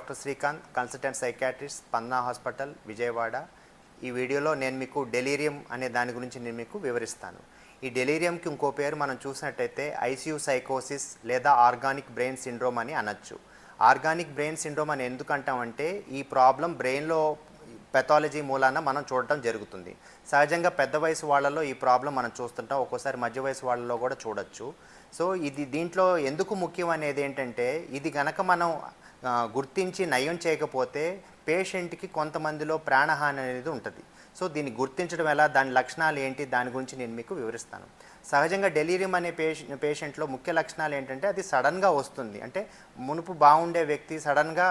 Doctor Srikanth consultant psychiatrist Panna hospital Vijayawada. ఈ వీడియోలో నేను మీకు డెలీరియం అనే దాని గురించి నేను మీకు వివరిస్తాను. ఈ డెలీరియంకి ఇంకో పేరు మనం చూసినట్టయితే ఐసీయూ సైకోసిస్ లేదా ఆర్గానిక్ బ్రెయిన్ సిండ్రోమ్ అని అనొచ్చు. ఆర్గానిక్ బ్రెయిన్ సిండ్రోమ్ అని ఎందుకు అంటామంటే ఈ ప్రాబ్లం బ్రెయిన్లో పెథాలజీ మూలాన మనం చూడటం జరుగుతుంది. సహజంగా పెద్ద వయసు వాళ్ళలో ఈ ప్రాబ్లం మనం చూస్తుంటాం. ఒక్కోసారి మధ్య వయసు వాళ్ళలో కూడా చూడొచ్చు. సో ఇది దీంట్లో ఎందుకు ముఖ్యం అనేది ఏంటంటే ఇది గనక మనం గుర్తించి నయం చేయకపోతే పేషెంట్కి కొంతమందిలో ప్రాణహాని అనేది ఉంటుంది. సో దీన్ని గుర్తించడం ఎలా దాని లక్షణాలు ఏంటి దాని గురించి నేను మీకు వివరిస్తాను. సహజంగా డెలీరియం అనే పేషెంట్ పేషెంట్లో ముఖ్య లక్షణాలు ఏంటంటే అది సడన్గా వస్తుంది. అంటే మునుపు బాగుండే వ్యక్తి సడన్గా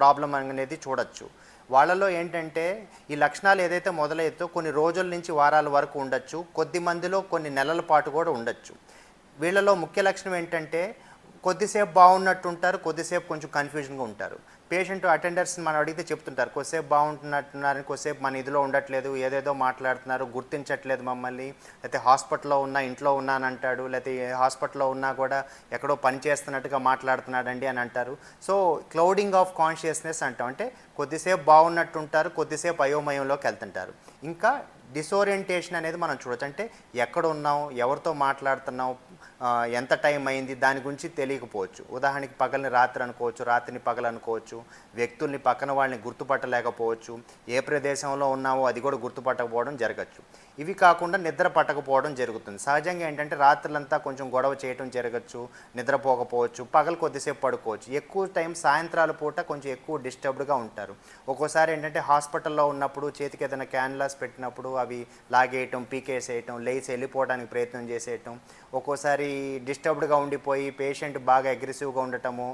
ప్రాబ్లం అనేది చూడొచ్చు. వాళ్ళలో ఏంటంటే ఈ లక్షణాలు ఏదైతే మొదలైతో కొన్ని రోజుల నుంచి వారాల వరకు ఉండొచ్చు కొద్ది మందిలో కొన్ని నెలల పాటు కూడా ఉండొచ్చు. వీళ్ళలో ముఖ్య లక్షణం ఏంటంటే కొద్దిసేపు బాగున్నట్టు ఉంటారు కొద్దిసేపు కొంచెం కన్ఫ్యూజన్గా ఉంటారు. పేషెంట్ అటెండర్స్ని మనం అడిగితే చెప్తుంటారు కొద్దిసేపు బాగుంటున్నట్టున్నారని కొద్దిసేపు మన ఇదిలో ఉండట్లేదు ఏదేదో మాట్లాడుతున్నారు గుర్తించట్లేదు మమ్మల్ని. లేకపోతే హాస్పిటల్లో ఉన్నా ఇంట్లో ఉన్నానంటాడు లేకపోతే హాస్పిటల్లో ఉన్నా కూడా ఎక్కడో పని చేస్తున్నట్టుగా మాట్లాడుతున్నాడండి అని అంటారు. సో క్లౌడింగ్ ఆఫ్ కాన్షియస్నెస్ అంటాం. అంటే కొద్దిసేపు బాగున్నట్టు ఉంటారు కొద్దిసేపు అయోమయంలోకి వెళ్తుంటారు. ఇంకా డిసోరియంటేషన్ అనేది మనం చూడొచ్చు. అంటే ఎక్కడ ఉన్నాం ఎవరితో మాట్లాడుతున్నాం ఎంత టైం అయింది దాని గురించి తెలియకపోవచ్చు. ఉదాహరణకి పగలని రాత్రి అనుకోవచ్చు రాత్రిని పగలు అనుకోవచ్చు వ్యక్తుల్ని పక్కన వాళ్ళని గుర్తుపట్టలేకపోవచ్చు ఏ ప్రదేశంలో ఉన్నామో అది కూడా గుర్తుపట్టకపోవడం జరగచ్చు. ఇవి కాకుండా నిద్ర పట్టకపోవడం జరుగుతుంది. సహజంగా ఏంటంటే రాత్రులంతా కొంచెం గొడవ చేయడం జరగచ్చు నిద్రపోకపోవచ్చు పగలు కొద్దిసేపు పడుకోవచ్చు. ఎక్కువ టైం సాయంత్రాల పూట కొంచెం ఎక్కువ డిస్టర్బ్డ్గా ఉంటారు. ఒక్కోసారి ఏంటంటే హాస్పిటల్లో ఉన్నప్పుడు చేతికి ఏదైనా క్యాన్లాస్ పెట్టినప్పుడు అవి లాగేయటం పీకేసేయటం లేచి వెళ్ళిపోవడానికి ప్రయత్నం చేసేయటం. ఒక్కోసారి డిస్టర్బ్డ్గా ఉండిపోయి పేషెంట్ బాగా అగ్రెసివ్గా ఉండటము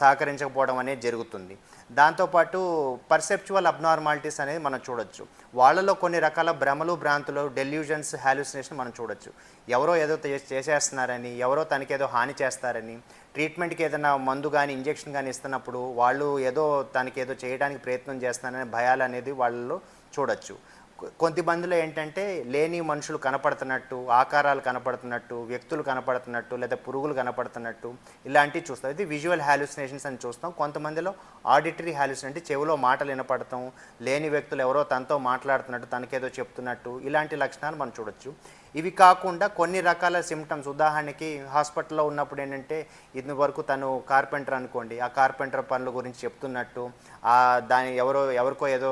సహకరించకపోవడం అనేది జరుగుతుంది. దాంతోపాటు పర్సెప్చువల్ అబ్నార్మాలిటీస్ అనేది మనం చూడొచ్చు. వాళ్ళలో కొన్ని రకాల భ్రమలు భ్రాంతులు డెల్యూజన్స్ హాలుసినేషన్ మనం చూడొచ్చు. ఎవరో ఏదో చేసేస్తున్నారని ఎవరో తనకేదో హాని చేస్తారని ట్రీట్మెంట్కి ఏదైనా మందు కానీ ఇంజెక్షన్ కానీ ఇస్తున్నప్పుడు వాళ్ళు ఏదో తనకి ఏదో చేయడానికి ప్రయత్నం చేస్తున్నారనే భయాలు అనేది వాళ్ళలో చూడొచ్చు. కొంతమందిలో ఏంటంటే లేని మనుషులు కనపడుతున్నట్టు ఆకారాలు కనపడుతున్నట్టు వ్యక్తులు కనపడుతున్నట్టు లేదా పురుగులు కనపడుతున్నట్టు ఇలాంటివి చూస్తాం. ఇది విజువల్ హాల్యూసినేషన్స్ అని చూస్తాం. కొంతమందిలో ఆడిటరీ హాలుసినేషన్ అంటే చెవిలో మాటలు వినపడతాం లేని వ్యక్తులు ఎవరో తనతో మాట్లాడుతున్నట్టు తనకేదో చెప్తున్నట్టు ఇలాంటి లక్షణాలు మనం చూడొచ్చు. ఇవి కాకుండా కొన్ని రకాల సిమ్టమ్స్ ఉదాహరణకి హాస్పిటల్లో ఉన్నప్పుడు ఏంటంటే ఇది వరకు తను కార్పెంటర్ అనుకోండి ఆ కార్పెంటర్ పనుల గురించి చెప్తున్నట్టు ఆ దాని ఎవరో ఎవరికో ఏదో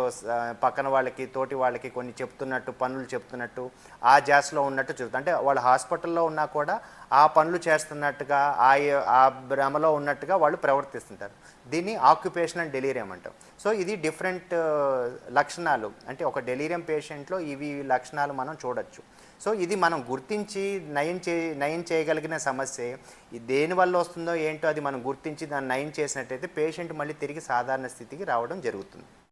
పక్కన వాళ్ళకి తోటి వాళ్ళకి కొన్ని చెప్తున్నట్టు పనులు చెప్తున్నట్టు ఆ జాస్లో ఉన్నట్టు చూస్తుంది అంటే వాళ్ళు హాస్పిటల్లో ఉన్నా కూడా ఆ పనులు చేస్తున్నట్టుగా ఆ ఆ భ్రమలో ఉన్నట్టుగా వాళ్ళు ప్రవర్తిస్తుంటారు. దీన్ని ఆక్యుపేషనల్ డెలీరియం అంటాం. సో ఇది డిఫరెంట్ uh, లక్షణాలు. అంటే ఒక డెలీరియం పేషెంట్లో ఇవి లక్షణాలు మనం చూడొచ్చు. సో ఇది మనం గుర్తించి నయం చే నయం చేయగలిగిన సమస్య. దేనివల్ల వస్తుందో ఏంటో అది మనం గుర్తించి దాన్ని నయం చేసినట్టయితే పేషెంట్ మళ్ళీ తిరిగి సాధారణ స్థితికి రావడం జరుగుతుంది.